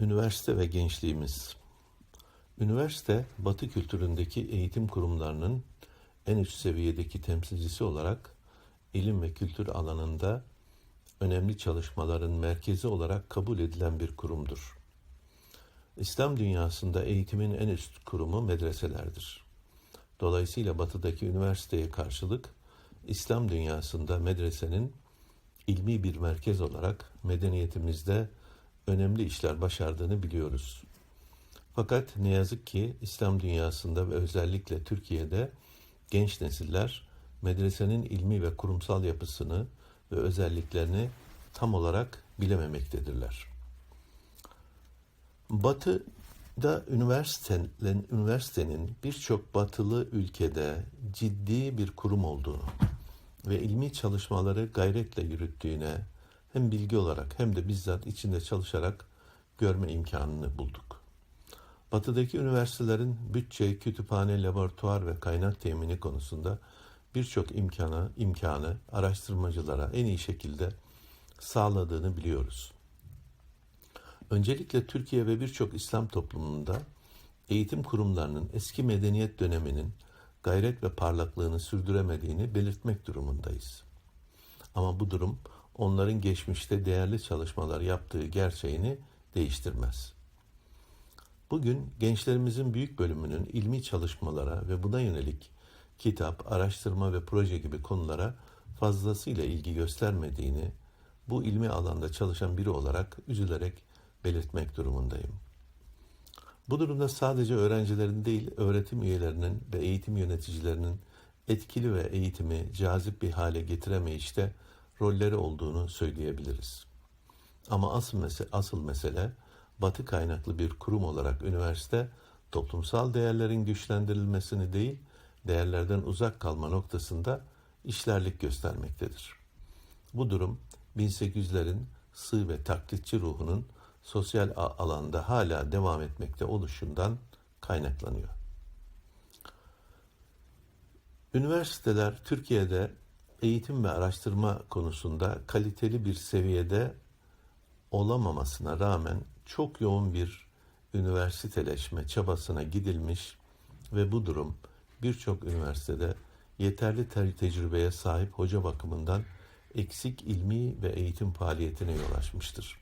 Üniversite ve gençliğimiz. Üniversite, Batı kültüründeki eğitim kurumlarının en üst seviyedeki temsilcisi olarak ilim ve kültür alanında önemli çalışmaların merkezi olarak kabul edilen bir kurumdur. İslam dünyasında eğitimin en üst kurumu medreselerdir. Dolayısıyla batıdaki üniversiteye karşılık İslam dünyasında medresenin ilmi bir merkez olarak medeniyetimizde önemli işler başardığını biliyoruz. Fakat ne yazık ki İslam dünyasında ve özellikle Türkiye'de genç nesiller medresenin ilmi ve kurumsal yapısını ve özelliklerini tam olarak bilememektedirler. Batı'da üniversitenin, üniversitenin birçok batılı ülkede ciddi bir kurum olduğunu ve ilmi çalışmaları gayretle yürüttüğüne hem bilgi olarak hem de bizzat içinde çalışarak görme imkanını bulduk. Batıdaki üniversitelerin bütçe, kütüphane, laboratuvar ve kaynak temini konusunda birçok imkanı, imkanı araştırmacılara en iyi şekilde sağladığını biliyoruz. Öncelikle Türkiye ve birçok İslam toplumunda eğitim kurumlarının eski medeniyet döneminin gayret ve parlaklığını sürdüremediğini belirtmek durumundayız. Ama bu durum onların geçmişte değerli çalışmalar yaptığı gerçeğini değiştirmez. Bugün gençlerimizin büyük bölümünün ilmi çalışmalara ve buna yönelik kitap, araştırma ve proje gibi konulara fazlasıyla ilgi göstermediğini bu ilmi alanda çalışan biri olarak üzülerek belirtmek durumundayım. Bu durumda sadece öğrencilerin değil, öğretim üyelerinin ve eğitim yöneticilerinin etkili ve eğitimi cazip bir hale getiremeyişte rolleri olduğunu söyleyebiliriz. Ama asıl mesele, asıl mesele batı kaynaklı bir kurum olarak üniversite toplumsal değerlerin güçlendirilmesini değil, değerlerden uzak kalma noktasında işlerlik göstermektedir. Bu durum 1800'lerin sığ ve taklitçi ruhunun sosyal alanda hala devam etmekte oluşundan kaynaklanıyor. Üniversiteler Türkiye'de eğitim ve araştırma konusunda kaliteli bir seviyede olamamasına rağmen çok yoğun bir üniversiteleşme çabasına gidilmiş ve bu durum birçok üniversitede yeterli te- tecrübeye sahip hoca bakımından eksik ilmi ve eğitim faaliyetine yol açmıştır.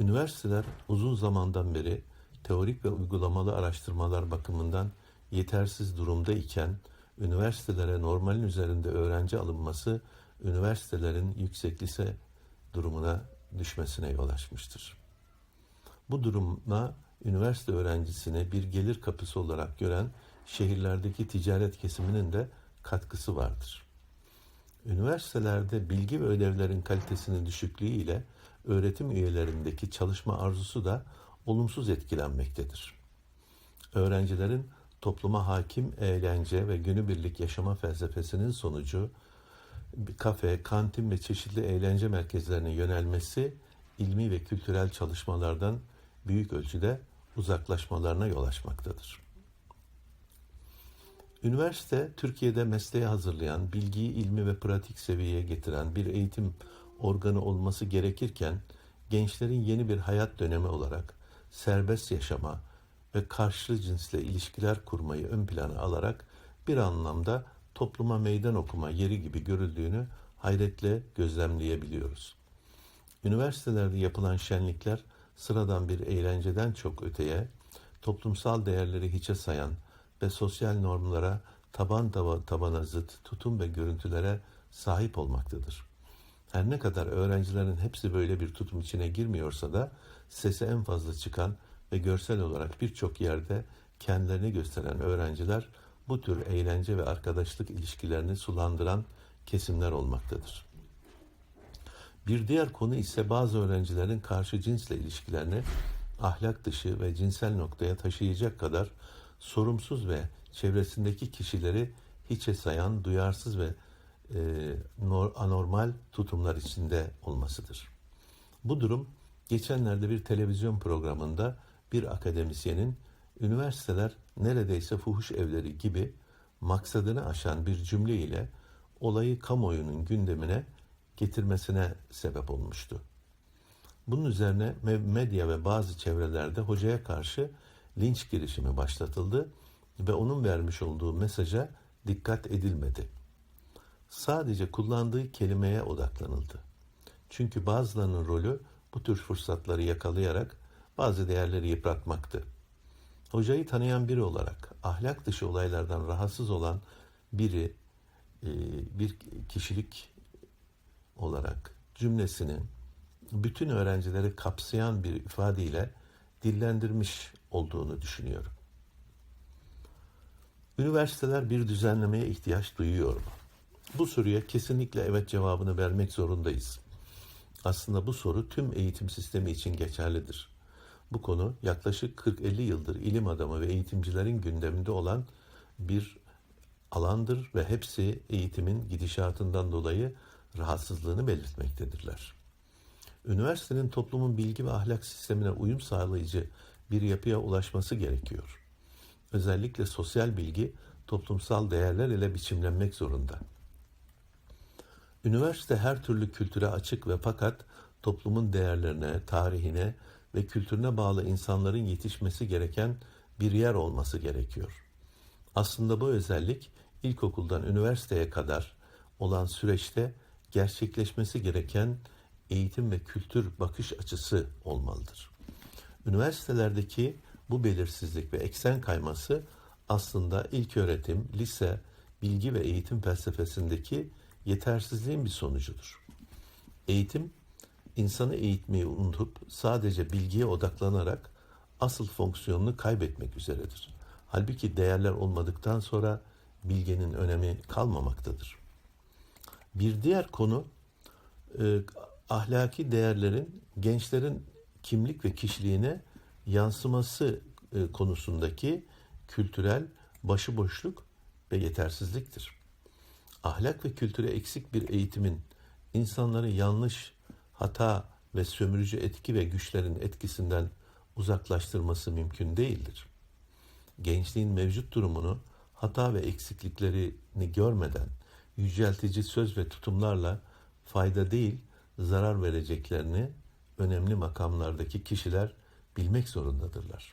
Üniversiteler uzun zamandan beri teorik ve uygulamalı araştırmalar bakımından yetersiz durumda iken üniversitelere normalin üzerinde öğrenci alınması üniversitelerin yüksek lise durumuna düşmesine yol açmıştır. Bu durumla üniversite öğrencisini bir gelir kapısı olarak gören şehirlerdeki ticaret kesiminin de katkısı vardır. Üniversitelerde bilgi ve ödevlerin kalitesinin düşüklüğü ile öğretim üyelerindeki çalışma arzusu da olumsuz etkilenmektedir. Öğrencilerin topluma hakim eğlence ve günübirlik yaşama felsefesinin sonucu kafe, kantin ve çeşitli eğlence merkezlerine yönelmesi ilmi ve kültürel çalışmalardan büyük ölçüde uzaklaşmalarına yol açmaktadır. Üniversite, Türkiye'de mesleğe hazırlayan, bilgiyi ilmi ve pratik seviyeye getiren bir eğitim organı olması gerekirken, gençlerin yeni bir hayat dönemi olarak serbest yaşama ve karşılı cinsle ilişkiler kurmayı ön plana alarak bir anlamda topluma meydan okuma yeri gibi görüldüğünü hayretle gözlemleyebiliyoruz. Üniversitelerde yapılan şenlikler sıradan bir eğlenceden çok öteye, toplumsal değerleri hiçe sayan ve sosyal normlara taban tabana zıt tutum ve görüntülere sahip olmaktadır. Her ne kadar öğrencilerin hepsi böyle bir tutum içine girmiyorsa da sese en fazla çıkan ve görsel olarak birçok yerde kendilerini gösteren öğrenciler bu tür eğlence ve arkadaşlık ilişkilerini sulandıran kesimler olmaktadır. Bir diğer konu ise bazı öğrencilerin karşı cinsle ilişkilerini ahlak dışı ve cinsel noktaya taşıyacak kadar sorumsuz ve çevresindeki kişileri hiçe sayan duyarsız ve e, anormal tutumlar içinde olmasıdır. Bu durum geçenlerde bir televizyon programında bir akademisyenin üniversiteler neredeyse fuhuş evleri gibi maksadını aşan bir cümle ile olayı kamuoyunun gündemine getirmesine sebep olmuştu. Bunun üzerine me- medya ve bazı çevrelerde hocaya karşı linç girişimi başlatıldı ve onun vermiş olduğu mesaja dikkat edilmedi. Sadece kullandığı kelimeye odaklanıldı. Çünkü bazılarının rolü bu tür fırsatları yakalayarak bazı değerleri yıpratmaktı. Hocayı tanıyan biri olarak ahlak dışı olaylardan rahatsız olan biri e, bir kişilik olarak cümlesini bütün öğrencileri kapsayan bir ifadeyle dillendirmiş olduğunu düşünüyorum. Üniversiteler bir düzenlemeye ihtiyaç duyuyor mu? Bu soruya kesinlikle evet cevabını vermek zorundayız. Aslında bu soru tüm eğitim sistemi için geçerlidir. Bu konu yaklaşık 40-50 yıldır ilim adamı ve eğitimcilerin gündeminde olan bir alandır ve hepsi eğitimin gidişatından dolayı rahatsızlığını belirtmektedirler. Üniversitenin toplumun bilgi ve ahlak sistemine uyum sağlayıcı bir yapıya ulaşması gerekiyor. Özellikle sosyal bilgi toplumsal değerler ile biçimlenmek zorunda. Üniversite her türlü kültüre açık ve fakat toplumun değerlerine, tarihine ve kültürüne bağlı insanların yetişmesi gereken bir yer olması gerekiyor. Aslında bu özellik ilkokuldan üniversiteye kadar olan süreçte gerçekleşmesi gereken eğitim ve kültür bakış açısı olmalıdır. Üniversitelerdeki bu belirsizlik ve eksen kayması aslında ilk öğretim, lise, bilgi ve eğitim felsefesindeki yetersizliğin bir sonucudur. Eğitim, insanı eğitmeyi unutup sadece bilgiye odaklanarak asıl fonksiyonunu kaybetmek üzeredir. Halbuki değerler olmadıktan sonra bilginin önemi kalmamaktadır. Bir diğer konu e, ahlaki değerlerin gençlerin kimlik ve kişiliğine yansıması e, konusundaki kültürel başıboşluk ve yetersizliktir. Ahlak ve kültüre eksik bir eğitimin insanları yanlış, hata ve sömürücü etki ve güçlerin etkisinden uzaklaştırması mümkün değildir. Gençliğin mevcut durumunu hata ve eksikliklerini görmeden yüceltici söz ve tutumlarla fayda değil zarar vereceklerini önemli makamlardaki kişiler bilmek zorundadırlar.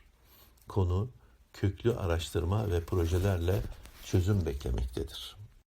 Konu köklü araştırma ve projelerle çözüm beklemektedir.